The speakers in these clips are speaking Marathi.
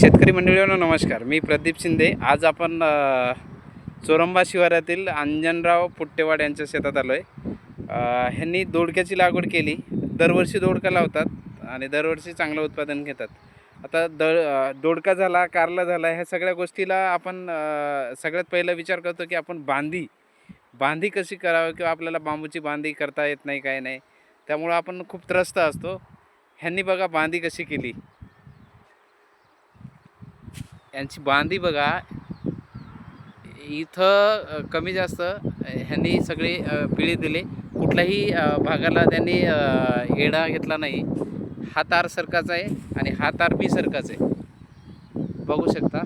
शेतकरी मंडळींनो नमस्कार. मी प्रदीप शिंदे. आज आपण चोरंबा शिवारातील अंजनराव पुट्टेवाड यांच्या शेतात आलो आहे ह्यांनी दोडक्याची लागवड केली. दरवर्षी दोडका लावतात आणि दरवर्षी चांगलं उत्पादन घेतात. आता द दोडका झाला कारला झाला ह्या सगळ्या गोष्टीला आपण सगळ्यात पहिला विचार करतो की आपण बांधी बांधी कशी करावं किंवा आपल्याला बांबूची बांधी करता येत नाही काय नाही त्यामुळं आपण खूप त्रस्त असतो. ह्यांनी बघा बांधी कशी केली. यांची बांधी बघा. इथं कमी जास्त ह्यांनी सगळे पिळे दिले. कुठल्याही भागाला त्यांनी येडा घेतला नाही. हा तार सरकाचा आहे आणि हा तार बी सरकाचा आहे. बघू शकता.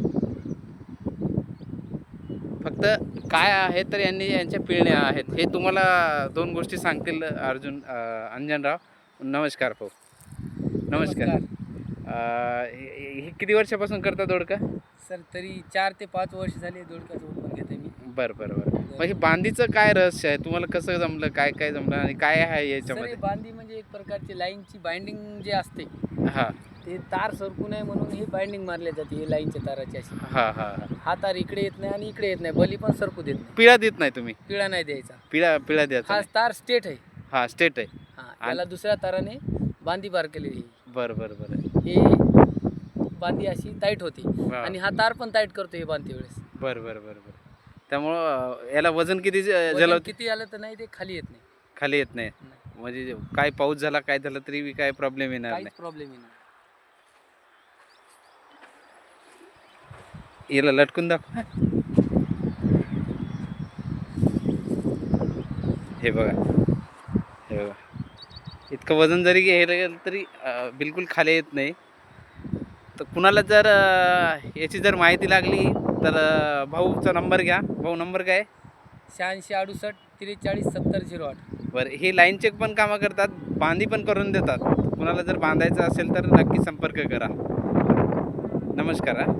फक्त काय आहे तर यांनी यांच्या पिळण्या आहेत. हे तुम्हाला दोन गोष्टी सांगतील अर्जुन अंजनराव. नमस्कार भाऊ. नमस्कार. नमस्कार। हे हे किती वर्षापासून करता दोडका? सर तरी चार ते पाच वर्ष झाले दोडक्याचं उत्पन्न घेते मी. बरं बरं बरं. मग हे बांधीचं काय रहस्य आहे? तुम्हाला कसं जमलं? काय काय जमलं? आणि काय आहे सर हे याच्यामध्ये बांधी म्हणजे एक प्रकारची लाईनची बाइंडिंग जे असते हां. ते तार सरकू नये म्हणून ही बाइंडिंग मारली जाते ही लाईनच्या ताराची अशी. हां हां हां. हा तार इकडे येत नाही आणि इकडे येत नाही बली पण सरकू देत नाही. पिळा देत नाही तुम्ही? पिळा नाही द्यायचा. पिळा पिळा द्यायचा हा नाही. तार स्टेट आहे. हां स्टेट आहे. हा याला दुसऱ्या ताराने बांधी पार केलेली. बरं बरं बरं. हे बांधी अशी टाईट होती. हा. आणि हा तार पण टाईट करतो हे बांधते वेळेस. बरं बरं बरं बरं. त्यामुळं याला वजन किती वजन जलवते किती आलं तर नाही ते खाली येत नाही. खाली येत नाही. नाही. म्हणजे काय पाऊस झाला काय झालं तरी बी काय प्रॉब्लेम येणार काहीच नाही. प्रॉब्लेम नाही. याला लटकून दाखव. हे बघा. हे बघा. इतकं वजन जरी गेलं तरी बिलकुल खाली येत नाही. तर कुणाला जर याची जर माहिती लागली तर भाऊचा नंबर घ्या. भाऊ नंबर काय? शहाऐंशी अडुसष्ट त्रेचाळीस सत्तर झिरो आठ. बरं हे लाईन चेक पण कामं करतात बांधी पण करून देतात. कुणाला जर बांधायचं असेल तर नक्की संपर्क करा. नमस्कार हा.